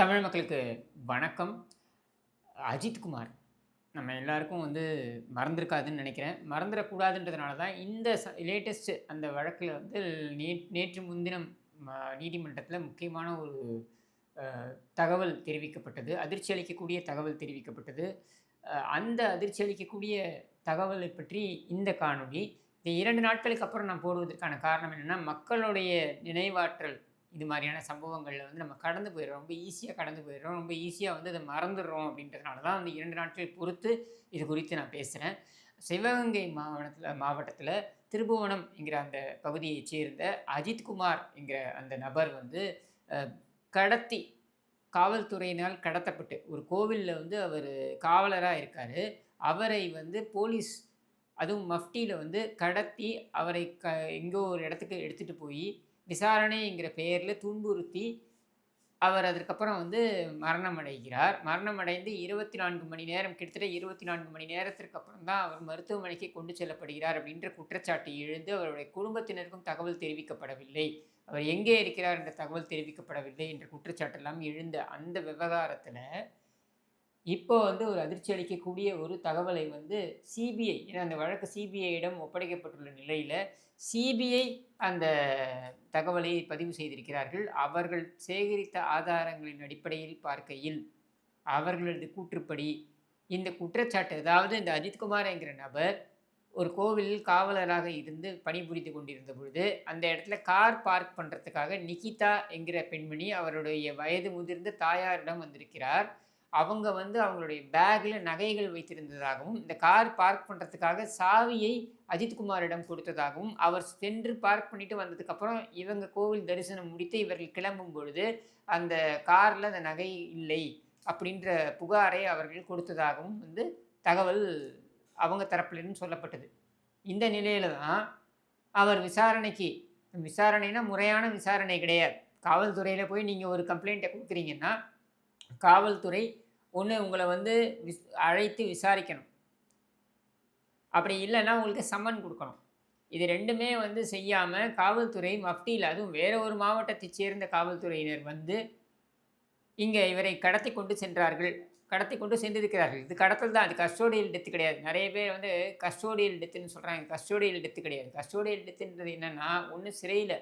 தமிழ் மக்களுக்கு வணக்கம். அஜித்குமார் நம்ம எல்லாருக்கும் வந்து மறந்துருக்காதுன்னு நினைக்கிறேன். மறந்துடக்கூடாதுன்றதுனால தான் இந்த லேட்டஸ்ட் அந்த வழக்கில் வந்து நே நேற்று முன்தினம் நீதிமன்றத்தில் முக்கியமான ஒரு தகவல் தெரிவிக்கப்பட்டது. அதிர்ச்சி அளிக்கக்கூடிய தகவல் தெரிவிக்கப்பட்டது. அந்த அதிர்ச்சி அளிக்கக்கூடிய தகவலை பற்றி இந்த காணொளி இந்த இரண்டு நாட்களுக்கு அப்புறம் நான் போடுவதற்கான காரணம் என்னென்னா மக்களுடைய நினைவாற்றல் இது மாதிரியான சம்பவங்களில் வந்து நம்ம கடந்து போயிடுறோம். ரொம்ப ஈஸியாக கடந்து போயிடுறோம். ரொம்ப ஈஸியாக வந்து அதை மறந்துடுறோம் அப்படின்றதுனால தான் வந்து இரண்டு நாட்கள் பொறுத்து இது குறித்து நான் பேசுகிறேன் சிவகங்கை மாவட்டத்தில் மாவட்டத்தில் திருபுவனம் என்கிற அந்த பகுதியைச் சேர்ந்த அஜித்குமார் என்கிற அந்த நபர் வந்து கடத்தி காவல்துறையினால் கடத்தப்பட்டு ஒரு கோவிலில் வந்து அவர் காவலராக இருக்கார். அவரை வந்து போலீஸ் அதுவும் மஃப்டியில் வந்து கடத்தி அவரை க எங்கோ ஒரு இடத்துக்கு எடுத்துகிட்டு போய் விசாரணைங்கிற பெயரில் துன்புறுத்தி அவர் அதுக்கப்புறம் வந்து மரணம் அடைகிறார் மரணம் அடைந்து இருபத்தி நான்கு மணி நேரம் கிட்டத்தட்ட இருபத்தி நான்கு மணி நேரத்திற்கு அப்புறம் தான் அவர் மருத்துவமனைக்கு கொண்டு செல்லப்படுகிறார் அப்படின்ற குற்றச்சாட்டு எழுந்து அவருடைய குடும்பத்தினருக்கும் தகவல் தெரிவிக்கப்படவில்லை. அவர் எங்கே இருக்கிறார் என்ற தகவல் தெரிவிக்கப்படவில்லை என்ற குற்றச்சாட்டெல்லாம் எழுந்த அந்த விவகாரத்தில் இப்போ வந்து ஒரு அதிர்ச்சி அளிக்கக்கூடிய ஒரு தகவலை வந்து சிபிஐ ஏன்னா அந்த வழக்கு சிபிஐயிடம் ஒப்படைக்கப்பட்டுள்ள நிலையில் சிபிஐ அந்த தகவலை பதிவு செய்திருக்கிறார்கள். அவர்கள் சேகரித்த ஆதாரங்களின் அடிப்படையில் பார்க்கையில் அவர்களது கூற்றுப்படி இந்த குற்றச்சாட்டு அதாவது இந்த அஜித்குமார் என்கிற நபர் ஒரு கோவிலில் காவலராக இருந்து பணிபுரிந்து கொண்டிருந்த பொழுது அந்த இடத்துல கார் பார்க் பண்ணுறதுக்காக நிகிதா என்கிற பெண்மணி அவருடைய வயது முதிர்ந்த தாயாரிடம் வந்திருக்கிறார். அவங்க வந்து அவங்களுடைய பேக்கில் நகைகள் வைத்திருந்ததாகவும் இந்த கார் பார்க் பண்ணுறதுக்காக சாவியை அஜித்குமாரிடம் கொடுத்ததாகவும் அவர் சென்று பார்க் பண்ணிட்டு வந்ததுக்கப்புறம் இவங்க கோவில் தரிசனம் முடித்து இவர்கள் கிளம்பும் பொழுது அந்த காரில் அந்த நகை இல்லை அப்படின்ற புகாரை அவர்கள் கொடுத்ததாகவும் வந்து தகவல் அவங்க தரப்பிலிருந்து சொல்லப்பட்டது. இந்த நிலையில தான் அவர் விசாரணைக்கு விசாரணைனா முறையான விசாரணை கிடையாது. காவல்துறையில் போய் நீங்கள் ஒரு கம்ப்ளைண்ட்டை கொடுக்குறீங்கன்னா காவல்துறை ஒன்று உங்களை வந்து விஸ் அழைத்து விசாரிக்கணும். அப்படி இல்லைன்னா உங்களுக்கு சம்மன் கொடுக்கணும். இது ரெண்டுமே வந்து செய்யாமல் காவல்துறை மஃப்டியில் அதுவும் வேற ஒரு மாவட்டத்தைச் சேர்ந்த காவல்துறையினர் வந்து இங்கே இவரை கடத்தி கொண்டு சென்றார்கள். கடத்தி கொண்டு சென்றிருக்கிறார்கள். இது கடத்தல் தான். அது கஸ்டோடியல் டெத்து கிடையாது. நிறைய பேர் வந்து கஸ்டோடியல் டெத்துன்னு சொல்கிறாங்க கஸ்டோடியல் டெத்து கிடையாது. கஸ்டோடியல் டெத்துன்றது என்னென்னா ஒன்று சிறையில்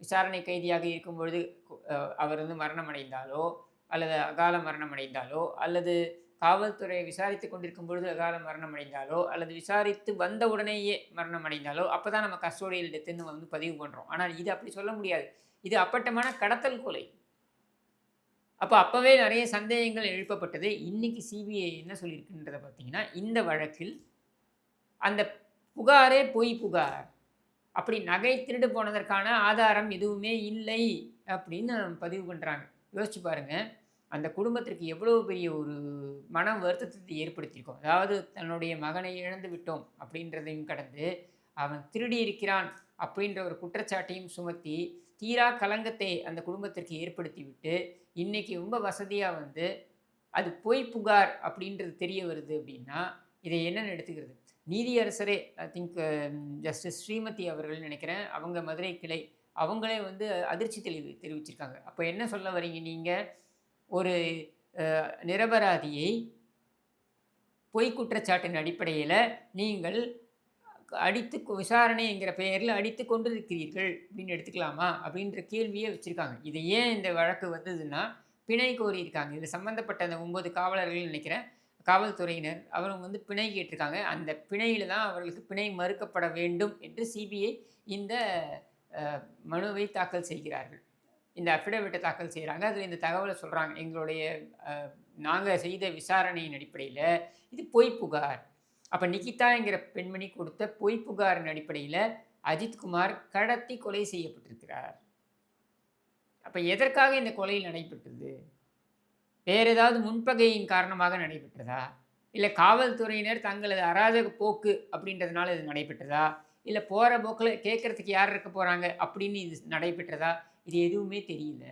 விசாரணை கைதியாக இருக்கும் பொழுது அவர் வந்து மரணம் அடைந்தாலோ அல்லது அகால மரணம் அடைந்தாலோ அல்லது காவல்துறையை விசாரித்து கொண்டிருக்கும் பொழுது அகால மரணம் அடைந்தாலோ அல்லது விசாரித்து வந்த உடனேயே மரணம் அடைந்தாலோ அப்போ தான் நம்ம கஸ்டோடியில் டெத்துன்னு வந்து பதிவு பண்ணுறோம் ஆனால் இது அப்படி சொல்ல முடியாது. இது அப்பட்டமான கடத்தல் கொலை. அப்போ அப்போவே நிறைய சந்தேகங்கள் எழுப்பப்பட்டது. இன்றைக்கி சிபிஐ என்ன சொல்லியிருக்குன்றதை பார்த்தீங்கன்னா இந்த வழக்கில் அந்த புகாரே பொய் புகார். அப்படி நகை திருடு போனதற்கான ஆதாரம் எதுவுமே இல்லை அப்படின்னு பதிவு பண்ணுறாங்க யோசிச்சு பாருங்கள் அந்த குடும்பத்திற்கு எவ்வளோ பெரிய ஒரு மன வருத்தத்தை ஏற்படுத்தியிருக்கோம். அதாவது தன்னுடைய மகனை இழந்து விட்டோம் அப்படின்றதையும் கடந்து அவன் திருடி இருக்கிறான் அப்படின்ற ஒரு குற்றச்சாட்டையும் சுமத்தி தீரா கலங்கத்தை அந்த குடும்பத்திற்கு ஏற்படுத்தி விட்டு இன்றைக்கி ரொம்ப வசதியாக வந்து அது பொய் புகார் அப்படின்றது தெரிய வருது அப்படின்னா இதை என்னென்னு எடுத்துக்கிறது? நீதியரசரே ஐ திங்க் ஜஸ்டிஸ் ஸ்ரீமதி அவர்கள் நினைக்கிறேன் அவங்க மதுரை கிளை அவங்களே வந்து அதிர்ச்சி தெளிவு தெரிவிச்சிருக்காங்க. அப்போ என்ன சொல்ல வரீங்க நீங்கள் ஒரு நிரபராதியை பொய் குற்றச்சாட்டின் அடிப்படையில் நீங்கள் அடித்து விசாரணை என்கிற பெயரில் அடித்து கொண்டிருக்கிறீர்கள் அப்படின்னு எடுத்துக்கலாமா? அப்படின்ற கேள்வியே வச்சுருக்காங்க. இது ஏன் இந்த வழக்கு வந்ததுன்னா பிணை கோரியிருக்காங்க. இதில் சம்மந்தப்பட்ட அந்த ஒம்பது காவலர்கள் நினைக்கிறேன் காவல்துறையினர் அவங்க வந்து பிணை கேட்டிருக்காங்க. அந்த பிணையில் தான் அவர்களுக்கு பிணை மறுக்கப்பட வேண்டும் என்று சிபிஐ இந்த மனுவை தாக்கல் செய்கிறார்கள். இந்த அஃபிடவிட்டை தாக்கல் செய்கிறாங்க அதில் இந்த தகவலை சொல்கிறாங்க எங்களுடைய நாங்கள் செய்த விசாரணையின் அடிப்படையில் இது பொய் புகார். அப்போ நிகிதாங்கிற பெண்மணி கொடுத்த பொய் புகாரின் அடிப்படையில் அஜித்குமார் கடத்தி கொலை செய்யப்பட்டிருக்கிறார். அப்போ எதற்காக இந்த கொலை நடைபெற்றது? வேறு ஏதாவது முன்பகையின் காரணமாக நடைபெற்றதா? இல்லை காவல்துறையினர் தங்களது அராஜக போக்கு அப்படின்றதுனால இது நடைபெற்றதா? இல்லை போகிற போக்கில் கேட்குறதுக்கு யார் இருக்க போகிறாங்க அப்படின்னு இது நடைபெற்றதா? இது எதுவுமே தெரியல.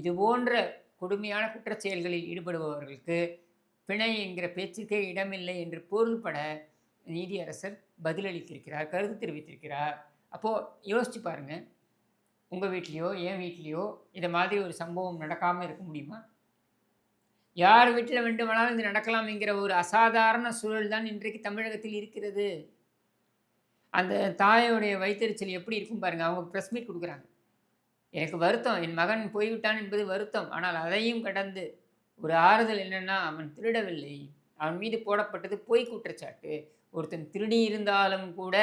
இது போன்ற கொடுமையான குற்ற செயல்களில் ஈடுபடுபவர்களுக்கு பிணை என்கிற பேச்சுக்கே இடமில்லை என்று பொருள்பட நீதியரசர் பதிலளித்திருக்கிறார் கருத்து தெரிவித்திருக்கிறார். அப்போது யோசித்து பாருங்கள் உங்கள் வீட்லேயோ என் வீட்லேயோ இதை மாதிரி ஒரு சம்பவம் நடக்காமல் இருக்க முடியுமா? யார் வீட்டில் வேண்டுமானாலும் இது நடக்கலாம் என்கிற ஒரு அசாதாரண சூழல் தான் இன்றைக்கு தமிழகத்தில் இருக்கிறது. அந்த தாயோடைய வைத்தறிச்சல் எப்படி இருக்கும் பாருங்கள் அவங்க ப்ரெஸ் மீட் கொடுக்குறாங்க. எனக்கு வருத்தம். என் மகன் போய்விட்டான் என்பது வருத்தம். ஆனால் அதையும் கடந்து ஒரு ஆறுதல் என்னென்னா அவன் திருடவில்லை. அவன் மீது போடப்பட்டது பொய் குற்றச்சாட்டு. ஒருத்தன் திருடி இருந்தாலும் கூட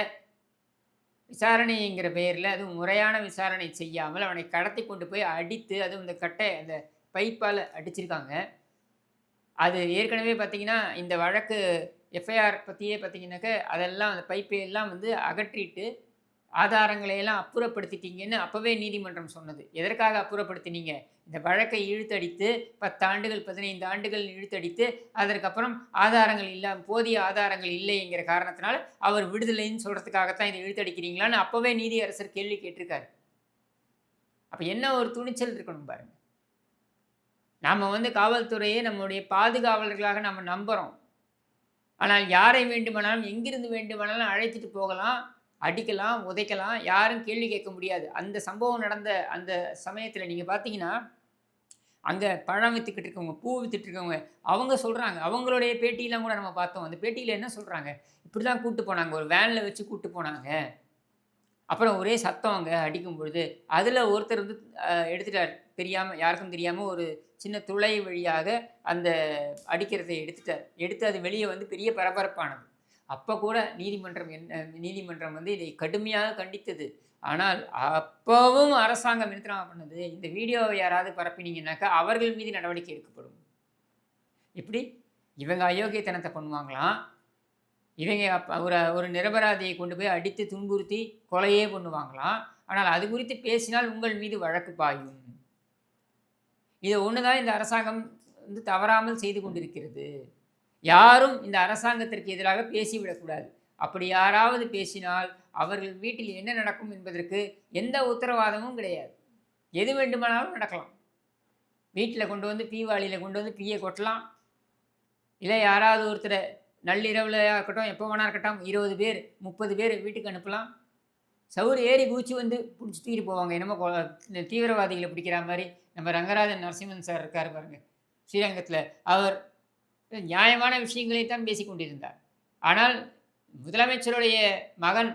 விசாரணைங்கிற பெயரில் அதுவும் முறையான விசாரணை செய்யாமல் அவனை கடத்தி கொண்டு போய் அடித்து அதுவும் இந்த கட்டை அந்த பைப்பால் அடிச்சிருக்காங்க. அது ஏற்கனவே பார்த்திங்கன்னா இந்த வழக்கு எஃப்ஐஆர் பற்றியே பார்த்திங்கனாக்க அதெல்லாம் அந்த பைப்பை எல்லாம் வந்து அகற்றிட்டு ஆதாரங்களை எல்லாம் அப்புறப்படுத்திட்டீங்கன்னு அப்போவே நீதிமன்றம் சொன்னது. எதற்காக அப்புறப்படுத்தினீங்க? இந்த வழக்கை இழுத்தடித்து பத்தாண்டுகள் பதினைந்து ஆண்டுகள் இழுத்தடித்து அதற்கப்புறம் ஆதாரங்கள் இல்லாமல் போதிய ஆதாரங்கள் இல்லைங்கிற காரணத்தினால அவர் விடுதலைன்னு சொல்கிறதுக்காகத்தான் இதை இழுத்தடிக்கிறீங்களான்னு அப்போவே நீதியரசர் கேள்வி கேட்டிருக்காரு. அப்போ என்ன ஒரு துணிச்சல் இருக்கணும் பாருங்கள் நாம் வந்து காவல்துறையை நம்முடைய பாதுகாவலர்களாக நம்ம நம்புகிறோம் ஆனால் யாரை வேண்டுமானாலும் எங்கிருந்து வேண்டுமானாலும் அழைச்சிட்டு போகலாம். அடிக்கலாம் உதைக்கலாம் யாரும் கேள்வி கேட்க முடியாது. அந்த சம்பவம் நடந்த அந்த சமயத்தில் நீங்கள் பார்த்தீங்கன்னா அங்கே பழம் விற்றுக்கிட்டு இருக்கவங்க பூ வித்துட்டு இருக்கவங்க அவங்க சொல்கிறாங்க அவங்களுடைய பேட்டியெலாம் கூட நம்ம பார்த்தோம். அந்த பேட்டியில் என்ன சொல்கிறாங்க இப்படி தான் கூப்பிட்டு போனாங்க. ஒரு வேனில் வச்சு கூப்பிட்டு போனாங்க. அப்புறம் ஒரே சத்தம் அங்கே அடிக்கும் பொழுது அதில் ஒருத்தர் வந்து எடுத்துட்டார். தெரியாமல் யாருக்கும் தெரியாமல் ஒரு சின்ன துளை வழியாக அந்த அடிக்கிறதை எடுத்துட்டார். எடுத்து அது வெளியே வந்து பெரிய பரபரப்பானது. அப்போ கூட நீதிமன்றம் என்ன நீதிமன்றம் வந்து இதை கடுமையாக கண்டித்தது. ஆனால் அப்போவும் அரசாங்கம் என்ன பண்ணது? இந்த வீடியோவை யாராவது பரப்பினீங்கன்னாக்கா அவர்கள் மீது நடவடிக்கை எடுக்கப்படும். இப்படி இவங்க அயோக்கியத்தனத்தை பண்ணுவாங்களாம். இவங்க ஒரு ஒரு நிரபராதியை கொண்டு போய் அடித்து துன்புறுத்தி கொலையே பண்ணுவாங்களாம். ஆனால் அது குறித்து பேசினால் உங்கள் மீது வழக்கு பாயும். இதை ஒன்று தான் இந்த அரசாங்கம் வந்து தவறாமல் செய்து கொண்டிருக்கிறது. யாரும் இந்த அரசாங்கத்திற்கு எதிராக பேசிவிடக்கூடாது. அப்படி யாராவது பேசினால் அவர்கள் வீட்டில் என்ன நடக்கும் என்பதற்கு எந்த உத்தரவாதமும் கிடையாது. எது வேண்டுமானாலும் நடக்கலாம். வீட்டில் கொண்டு வந்து பீவாளியில் கொண்டு வந்து பீயை கொட்டலாம். இல்லை யாராவது ஒருத்தரை நள்ளிரவில் இருக்கட்டும் எப்போ வேணா இருக்கட்டும் இருபது பேர் முப்பது பேர் வீட்டுக்கு அனுப்பலாம். சவுறு ஏறி பூச்சி வந்து பிடிச்சி தூக்கிட்டு போவாங்க. என்னமோ தீவிரவாதிகளை பிடிக்கிற மாதிரி. நம்ம ரங்கராஜன் நரசிம்மன் சார் இருக்கார் பாருங்கள் ஸ்ரீரங்கத்தில். அவர் நியாயமான விஷயங்களைத்தான் தான் கொண்டிருந்தார். ஆனால் முதலமைச்சருடைய மகன்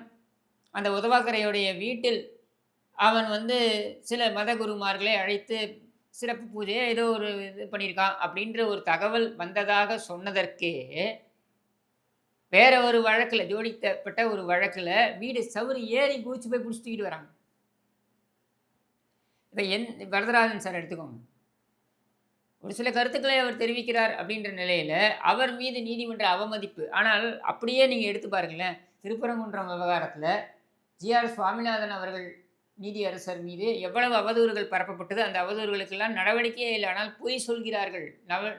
அந்த உதவாக்கரையுடைய வீட்டில் அவன் வந்து சில மத குருமார்களை அழைத்து சிறப்பு பூஜையை ஏதோ ஒரு இது பண்ணியிருக்கான் அப்படின்ற ஒரு தகவல் வந்ததாக சொன்னதற்கே வேற ஒரு வழக்கில் ஜோடித்தப்பட்ட ஒரு வழக்கில் வீடு சவுறு ஏறி குதிச்சு போய் பிடிச்சிட்டு வராங்க. இப்போ என் வரதராஜன் சார் எடுத்துக்கோங்க. ஒரு சில கருத்துக்களை அவர் தெரிவிக்கிறார் அப்படின்ற நிலையில் அவர் மீது நீதிமன்ற அவமதிப்பு. ஆனால் அப்படியே நீங்கள் எடுத்து பாருங்களேன் திருப்பரங்குன்றம் விவகாரத்தில் ஜிஆர் சுவாமிநாதன் அவர்கள் நீதியரசர் மீது எவ்வளவு அவதூறுகள் பரப்பப்பட்டது அந்த அவதூறுகளுக்கெல்லாம் நடவடிக்கையே இல்லை. ஆனால் பொய் சொல்கிறார்கள்.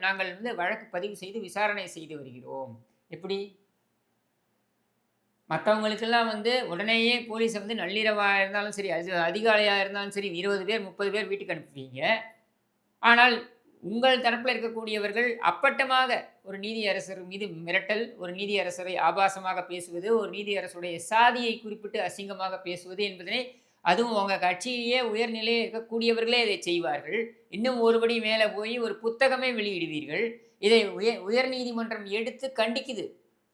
நாங்கள் வந்து வழக்கு பதிவு செய்து விசாரணை செய்து வருகிறோம். எப்படி? மற்றவங்களுக்கெல்லாம் வந்து உடனேயே போலீஸை வந்து நள்ளிரவாக இருந்தாலும் சரி அதிகாலையாக இருந்தாலும் சரி இருபது பேர் முப்பது பேர் வீட்டுக்கு அனுப்புவீங்க. ஆனால் உங்கள் தரப்பில் இருக்கக்கூடியவர்கள் அப்பட்டமாக ஒரு நீதியரசர் மீது மிரட்டல் ஒரு நீதியரசரை ஆபாசமாக பேசுவது ஒரு நீதியரசருடைய சாதியை குறிப்பிட்டு அசிங்கமாக பேசுவது என்பதனை அதுவும் உங்கள் கட்சியிலேயே உயர்நிலையில் இருக்கக்கூடியவர்களே இதை செய்வார்கள். இன்னும் ஒருபடி மேலே போய் ஒரு புத்தகமே வெளியிடுவீர்கள். இதை உயர் உயர் நீதிமன்றம் எடுத்து கண்டிக்குது.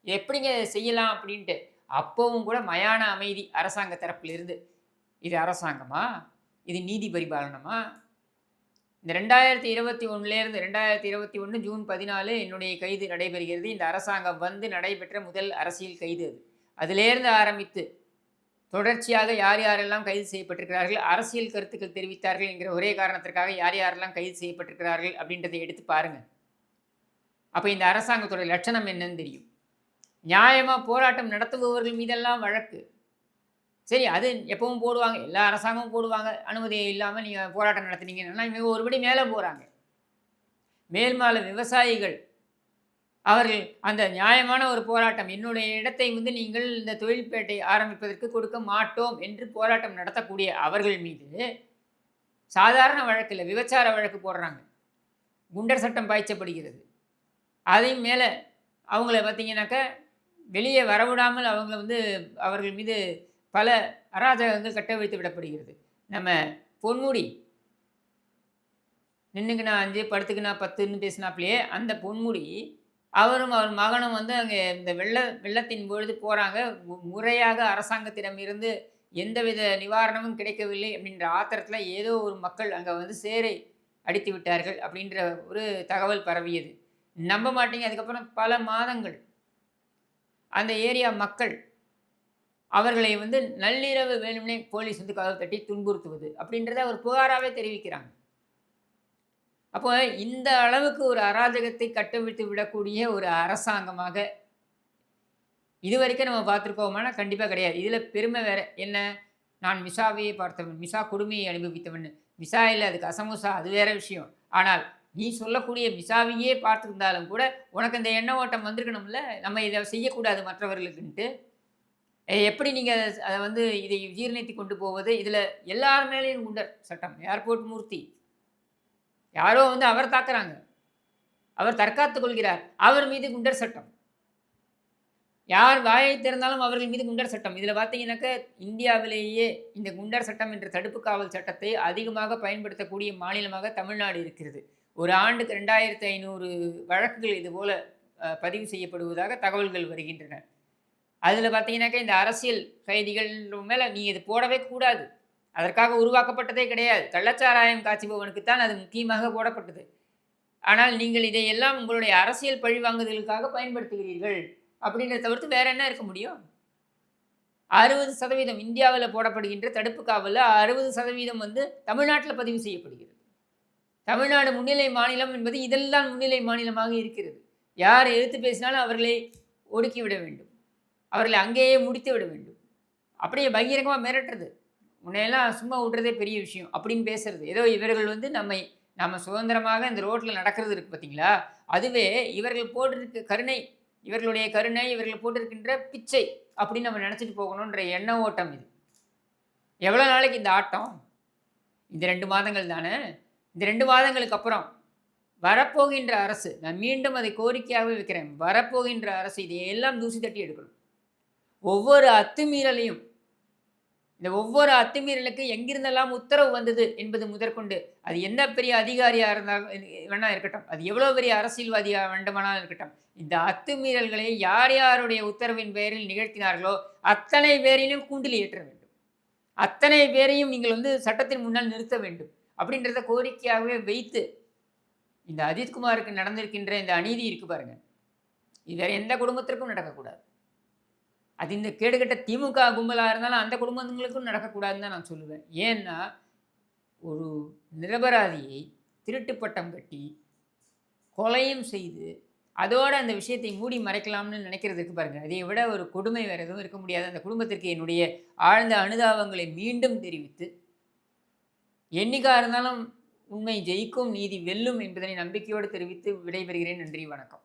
எப்படிங்க இதை செய்யலாம் அப்படின்ட்டு. அப்போவும் கூட மயான அமைதி அரசாங்க தரப்பிலிருந்து. இது அரசாங்கமா? இது நீதி பரிபாலனமா? இந்த ரெண்டாயிரத்தி இருபத்தி ஒன்றுலேருந்து ரெண்டாயிரத்தி இருபத்தி ஒன்று ஜூன் பதினாலு என்னுடைய கைது நடைபெறுகிறது. இந்த அரசாங்கம் வந்து நடைபெற்ற முதல் அரசியல் கைது அது. அதிலேருந்து ஆரம்பித்து தொடர்ச்சியாக யார் யாரெல்லாம் கைது செய்யப்பட்டிருக்கிறார்கள் அரசியல் கருத்துக்கள் தெரிவித்தார்கள் என்கிற ஒரே காரணத்திற்காக யார் யாரெல்லாம் கைது செய்யப்பட்டிருக்கிறார்கள் அப்படின்றதை எடுத்து பாருங்கள் அப்போ இந்த அரசாங்கத்தோட லட்சணம் என்னன்னு தெரியும். நியாயமாக போராட்டம் நடத்துபவர்கள் மீதெல்லாம் வழக்கு. சரி அது எப்பவும் போடுவாங்க. எல்லா அரசாங்கமும் போடுவாங்க. அனுமதி இல்லாமல் நீங்கள் போராட்டம் நடத்துனீங்கன்னா இவங்க ஒருபடி மேலே போகிறாங்க மேல்மால விவசாயிகள். அவர்கள் அந்த நியாயமான ஒரு போராட்டம். என்னுடைய இடத்தை வந்து நீங்கள் இந்த தொழில்பேட்டை ஆரம்பிப்பதற்கு கொடுக்க மாட்டோம் என்று போராட்டம் நடத்தக்கூடிய அவர்கள் மீது சாதாரண வழக்கில் விபச்சார வழக்கு போடுறாங்க. குண்டர் சட்டம் பாய்ச்சப்படுகிறது. அதையும் மேலே அவங்கள பார்த்தீங்கன்னாக்கா வெளியே வரவிடாமல் அவங்கள வந்து அவர்கள் மீது பல அராஜகங்கள் கட்டவிழ்த்து விடப்படுகிறது. நம்ம பொன்முடி நின்றுக்குனா அஞ்சு படுத்துக்குனா நான் பத்துன்னு பேசினாப்லையே அந்த பொன்முடி அவரும் அவர் மகனும் வந்து அங்கே இந்த வெள்ள வெள்ளத்தின் பொழுது போகிறாங்க முறையாக அரசாங்கத்திடம் இருந்து எந்தவித நிவாரணமும் கிடைக்கவில்லை அப்படின்ற ஆத்திரத்தில் ஏதோ ஒரு மக்கள் அங்கே வந்து சேரை அடித்து விட்டார்கள் அப்படின்ற ஒரு தகவல் பரவியது. நம்ப மாட்டீங்க. அதுக்கப்புறம் பல மாதங்கள் அந்த ஏரியா மக்கள் அவர்களை வந்து நள்ளிரவு வேணும்னே போலீஸ் வந்து கதவு தட்டி துன்புறுத்துவது அப்படின்றத அவர் புகாராகவே தெரிவிக்கிறாங்க. அப்போ இந்த அளவுக்கு ஒரு அராஜகத்தை கட்டவிழ்த்து விடக்கூடிய ஒரு அரசாங்கமாக இது வரைக்கும் நம்ம பார்த்துருக்கோமானா கண்டிப்பாக கிடையாது. இதில் பெருமை வேற. என்ன? நான் மிசாவையே பார்த்தவன் மிசா கொடுமையை அனுபவித்தவன். மிசா இல்லை அதுக்கு அசமுசா அது வேற விஷயம். ஆனால் நீ சொல்லக்கூடிய மிசாவையே பார்த்துருந்தாலும் கூட உனக்கு இந்த எண்ண ஓட்டம் வந்திருக்கணும்ல? நம்ம இதை செய்யக்கூடாது மற்றவர்களுக்குன்ட்டு. எப்படி நீங்கள் அதை வந்து இதை ஜீரணித்து கொண்டு போவது? இதில் எல்லார் மேலேயும் குண்டர் சட்டம். ஏர்போர்ட் மூர்த்தி. யாரோ வந்து அவர் தாக்குறாங்க. அவர் தற்காத்துக் கொள்கிறார். அவர் மீது குண்டர் சட்டம். யார் வாயை திறந்தாலும் அவர்கள் மீது குண்டர் சட்டம். இதில் பார்த்தீங்கன்னாக்க இந்தியாவிலேயே இந்த குண்டர் சட்டம் என்ற தடுப்பு காவல் சட்டத்தை அதிகமாக பயன்படுத்தக்கூடிய மாநிலமாக தமிழ்நாடு இருக்கிறது. ஒரு ஆண்டுக்கு ரெண்டாயிரத்து ஐநூறு வழக்குகள் இதுபோல் பதிவு செய்யப்படுவதாக தகவல்கள் வருகின்றன. அதில் பார்த்தீங்கன்னாக்கா இந்த அரசியல் கைதிகள் மேலே நீ இது போடவே கூடாது. அதற்காக உருவாக்கப்பட்டதே கிடையாது. கள்ளச்சாராயம் காய்ச்சுபவனுக்குத்தான் அது முக்கியமாக போடப்பட்டது. ஆனால் நீங்கள் இதையெல்லாம் உங்களுடைய அரசியல் பழிவாங்குதலுக்காக பயன்படுத்துகிறீர்கள். அப்படின்றத தவிர்த்து வேற என்ன இருக்க முடியும்? அறுபது சதவீதம் இந்தியாவில் போடப்படுகின்ற தடுப்பு காவலில் அறுபது சதவீதம் வந்து தமிழ்நாட்டில் பதிவு செய்யப்படுகிறது. தமிழ்நாடு முன்னிலை மாநிலம் என்பது இதெல்லாம் முன்னிலை மாநிலமாக இருக்கிறது. யார் எழுத்து பேசினாலும் அவர்களை ஒடுக்கி விட வேண்டும். அவர்களை அங்கேயே முடித்து விட வேண்டும். அப்படியே பகிரங்கமாக மிரட்டுறது. உன்னையெல்லாம் சும்மா விட்றதே பெரிய விஷயம். அப்படின்னு பேசுறது. ஏதோ இவர்கள் வந்து நம்மை நம்ம சுதந்திரமாக இந்த ரோட்டில் நடக்கிறது இருக்குது பார்த்தீங்களா? அதுவே இவர்கள் போட்டிருக்க கருணை இவர்களுடைய கருணை இவர்கள் போட்டிருக்கின்ற பிச்சை அப்படின்னு நம்ம நினச்சிட்டு போகணுன்ற எண்ண ஓட்டம் இது. எவ்வளோ நாளைக்கு இந்த ஆட்டம்? இந்த ரெண்டு மாதங்கள் தானே? இந்த ரெண்டு மாதங்களுக்கு அப்புறம் வரப்போகின்ற அரசு நான் மீண்டும் அதை கோரிக்கையாகவே வைக்கிறேன். வரப்போகின்ற அரசு இதையெல்லாம் தூசி தட்டி எடுக்கணும். ஒவ்வொரு அத்துமீறலையும் இந்த ஒவ்வொரு அத்துமீறலுக்கு எங்கிருந்தெல்லாம் உத்தரவு வந்தது என்பது முதற்கொண்டு அது என்ன பெரிய அதிகாரியாக இருந்தாலும் வேணா இருக்கட்டும். அது எவ்வளோ பெரிய அரசியல்வாதியாக வேண்டுமானாலும் இருக்கட்டும். இந்த அத்துமீறல்களை யார் யாருடைய உத்தரவின் பெயரில் நிகழ்த்தினார்களோ அத்தனை பேரையும் கூண்டில் ஏற்ற வேண்டும். அத்தனை பேரையும் நீங்கள் வந்து சட்டத்தின் முன்னால் நிறுத்த வேண்டும். அப்படின்றத கோரிக்கையாகவே வைத்து இந்த அஜித்குமாருக்கு நடந்திருக்கின்ற இந்த அநீதி இருக்கு பாருங்க. இது வேறு எந்த குடும்பத்திற்கும் நடக்கக்கூடாது. அது இந்த கேடுகட்ட திமுக கும்பலாக இருந்தாலும் அந்த குடும்பங்களுக்கும் நடக்கக்கூடாதுன்னு தான் நான் சொல்லுவேன். ஏன்னா ஒரு நிரபராதியை திருட்டு பட்டம் கட்டி கொலையும் செய்து அதோடு அந்த விஷயத்தை மூடி மறைக்கலாம்னு நினைக்கிறதுக்கு பாருங்கள் அதை விட ஒரு கொடுமை வேறு எதுவும் இருக்க முடியாது. அந்த குடும்பத்திற்கு என்னுடைய ஆழ்ந்த அனுதாபங்களை மீண்டும் தெரிவித்து என்னைக்காக இருந்தாலும் உண்மை ஜெயிக்கும் நீதி வெல்லும் என்பதனை நம்பிக்கையோடு தெரிவித்து விடைபெறுகிறேன். நன்றி வணக்கம்.